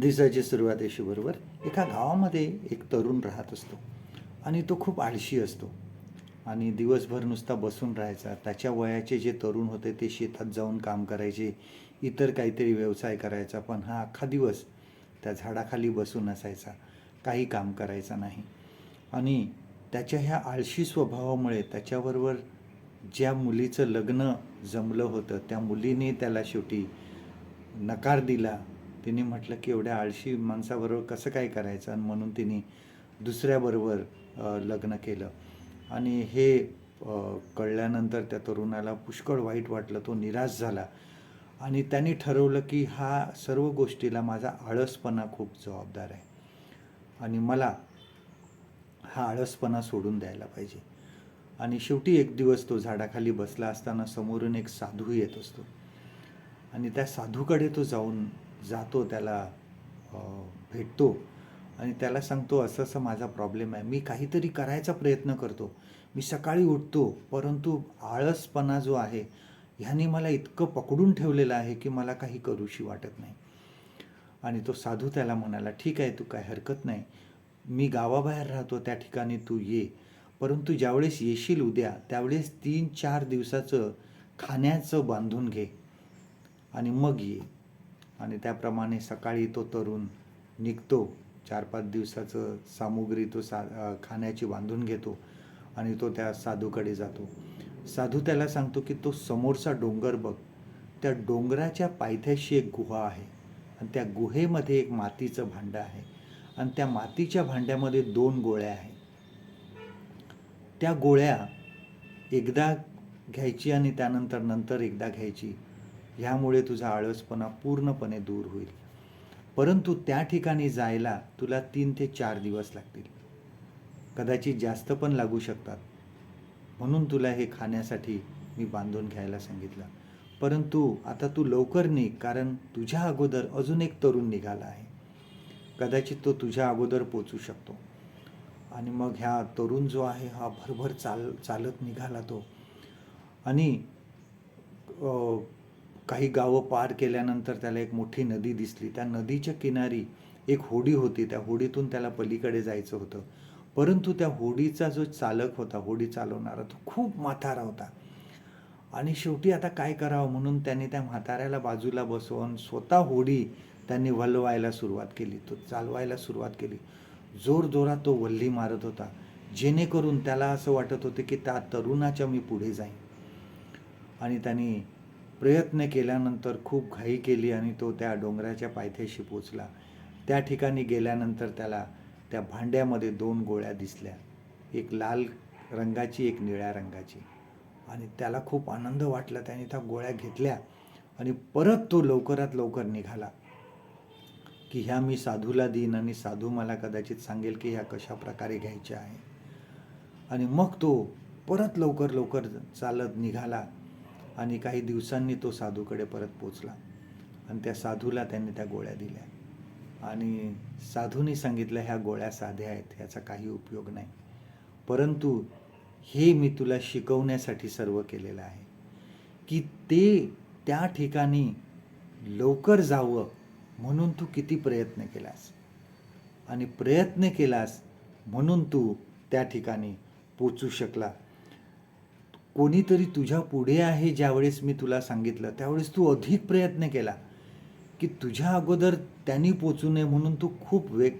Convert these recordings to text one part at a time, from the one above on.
दिसायची सुरुवात बरोबर. एका गावामध्ये एक तरुण राहत असतो आणि तो खूप आळशी असतो. आणि दिवसभर नुसता बसून राहायचा. त्याच्या वयाचे जे तरुण होते ते शेतात जाऊन काम करायचे. इतर काहीतरी व्यवसाय करायचा. पण हा अख्खा दिवस त्या झाडाखाली बसून असायचा. काही काम करायचा नाही. आणि त्याच्या ह्या आळशी स्वभावामुळे त्याच्याबरोबर ज्या मुलीचं लग्न जमलं होतं त्या मुलीने त्याला शेवटी नकार दिला. तिने म्हटलं की एवढ्या आळशी माणसाबरोबर कसं काय करायचं? आणि म्हणून तिने दुसऱ्याबरोबर लग्न केलं. आणि हे कळल्यानंतर त्या तरुणाला पुष्कळ वाईट वाटलं. तो निराश झाला. आणि त्यांनी ठरवलं की हा सर्व गोष्टीला माझा आळसपणा खूप जबाबदार आहे. आणि मला हा आळसपणा सोडून द्यायला पाहिजे. आणि शेवटी एक दिवस तो झाडाखाली बसला असताना समोरून एक साधू येत असतो. आणि त्या साधूकडे तो जाऊन जातो त्याला भेटतो आणि त्याला सांगतो असं असं माझा प्रॉब्लेम आहे. मी काहीतरी करायचा प्रयत्न करतो. मी सकाळी उठतो परंतु आळसपणा जो आहे ह्याने मला इतकं पकडून ठेवलेलं आहे की मला काही करूशी वाटत नाही. आणि तो साधू त्याला म्हणाला ठीक आहे तू काय हरकत नाही. मी गावाबाहेर राहतो त्या ठिकाणी तू ये. परंतु ज्यावेळेस येशील उद्या त्यावेळेस तीन चार दिवसाचं खाण्याचं बांधून घे आणि मग ये. आणि त्याप्रमाणे सकाळी तो तरुण निघतो. चार पाच दिवसाचं सामुग्री तो सा खाण्याची बांधून घेतो आणि तो त्या साधूकडे जातो. साधू त्याला सांगतो की तो समोरचा डोंगर बघ. त्या डोंगराच्या पायथ्याशी एक गुहा आहे आणि त्या गुहेमध्ये एक मातीचं भांडं आहे आणि त्या मातीच्या भांड्यामध्ये दोन गोळ्या आहेत. त्या गोळ्या एकदा घ्यायची आणि त्यानंतर नंतर एकदा घ्यायची. ह्यामुळे तुझा आळसपणा पूर्णपणे दूर होईल. परंतु त्या ठिकाणी जायला तुला तीन ते चार दिवस लागतील. कदाचित जास्त पण लागू शकतात. म्हणून तुला हे खाण्यासाठी मी बांधून घ्यायला सांगितलं. परंतु आता तू लवकर निघ कारण तुझ्या अगोदर अजून एक तरुण निघाला आहे. कदाचित तो तुझ्या अगोदर पोचू शकतो. आणि मग ह्या तरुण जो आहे हा भरभर चाल चालत निघाला तो. आणि काही गावं पार केल्यानंतर त्याला एक मोठी नदी दिसली. त्या नदीच्या किनारी एक होडी होती. त्या होडीतून त्याला पलीकडे जायचं होतं. परंतु त्या होडीचा जो चालक होता होडी चालवणारा तो खूप म्हातारा होता. आणि शेवटी आता काय करावं म्हणून त्यांनी त्या म्हाताऱ्याला बाजूला बसवून स्वतः होडी त्यांनी वलवायला सुरुवात केली. तो चालवायला सुरुवात केली. जोरजोरात तो वल्ली मारत होता. जेणेकरून त्याला असं वाटत होते की त्या तरुणाच्या मी पुढे जाईन. आणि त्यांनी प्रयत्न केल्यानंतर खूप घाई केली आणि तो त्या डोंगराच्या पायथ्याशी पोचला. त्या ठिकाणी गेल्यानंतर त्याला त्या भांड्यामध्ये दोन गोळ्या दिसल्या. एक लाल रंगाची एक निळ्या रंगाची. आणि त्याला खूप आनंद वाटला. त्याने त्या गोळ्या घेतल्या आणि परत तो लवकरात लवकर निघाला. की ह्या मी साधूला देईन आणि साधू मला कदाचित सांगेल की ह्या कशा प्रकारे घ्यायच्या आहे. आणि मग तो परत लवकर लवकर चालत निघाला. आणि काही दिवसांनी तो साधूकडे परत पोचला. आणि त्या साधूला त्यांनी त्या गोळ्या दिल्या. आणि साधूने सांगितलं ह्या गोळ्या साध्या आहेत ह्याचा काही उपयोग नाही. परंतु हे मी तुला शिकवण्यासाठी सर्व केलेलं आहे की ते त्या ठिकाणी लवकर जावं म्हणून तू किती प्रयत्न केलास. आणि प्रयत्न केलास म्हणून तू त्या ठिकाणी पोचू शकला कोणीतरी तुझ्या पुढे आहे ज्यावेळेस मी तुला सांगितलं त्यावेळेस तू अधिक प्रयत्न केला की तुझ्या अगोदर त्यांनी पोचू नये म्हणून तू खूप वेग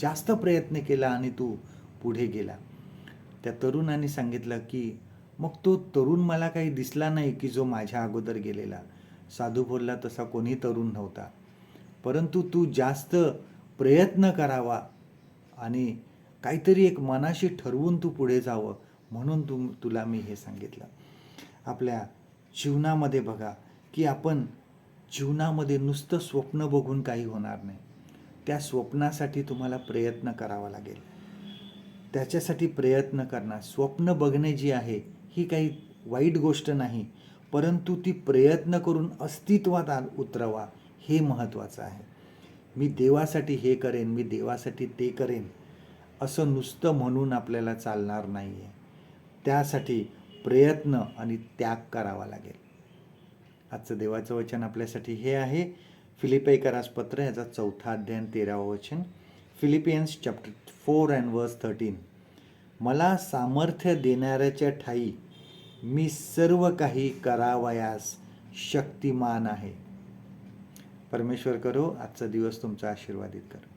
जास्त प्रयत्न केला आणि तू पुढे गेला. त्या तरुणाने सांगितलं की मग तो तरुण मला काही दिसला नाही की जो माझ्या अगोदर गेलेला. साधू बोलला तसा कोणी तरुण नव्हता. परंतु तू जास्त प्रयत्न करावा आणि काहीतरी एक मनाशी ठरवून तू पुढे जावं. म्हणून तू तुला मी हे सांगितलं. आपल्या जीवनामध्ये बघा की आपण जीवनामध्ये नुसतं स्वप्न बघून काही होणार नाही. त्या स्वप्नासाठी तुम्हाला प्रयत्न करावा लागेल. त्याच्यासाठी प्रयत्न करणार. स्वप्न बघणे जी आहे ही काही वाईट गोष्ट नाही परंतु ती प्रयत्न करून अस्तित्वात आ उतरवा हे महत्त्वाचं आहे. मी देवासाठी हे करेन मी देवासाठी ते करेन असं नुसतं म्हणून आपल्याला चालणार नाही आहे त्यासाठी प्रयत्न आणि त्याग करावा लागेल. आजचं देवाचं वचन आपल्यासाठी हे आहे. फिलिपेकरास पत्र याचा चौथा अध्ययन तेरावं वचन. Philippians chapter four and verse thirteen मला सामर्थ्य देणाऱ्याच्या ठाई मी सर्व काही करावयास शक्तिमान आहे. परमेश्वर करो आजचा दिवस तुमचा आशीर्वादित करो.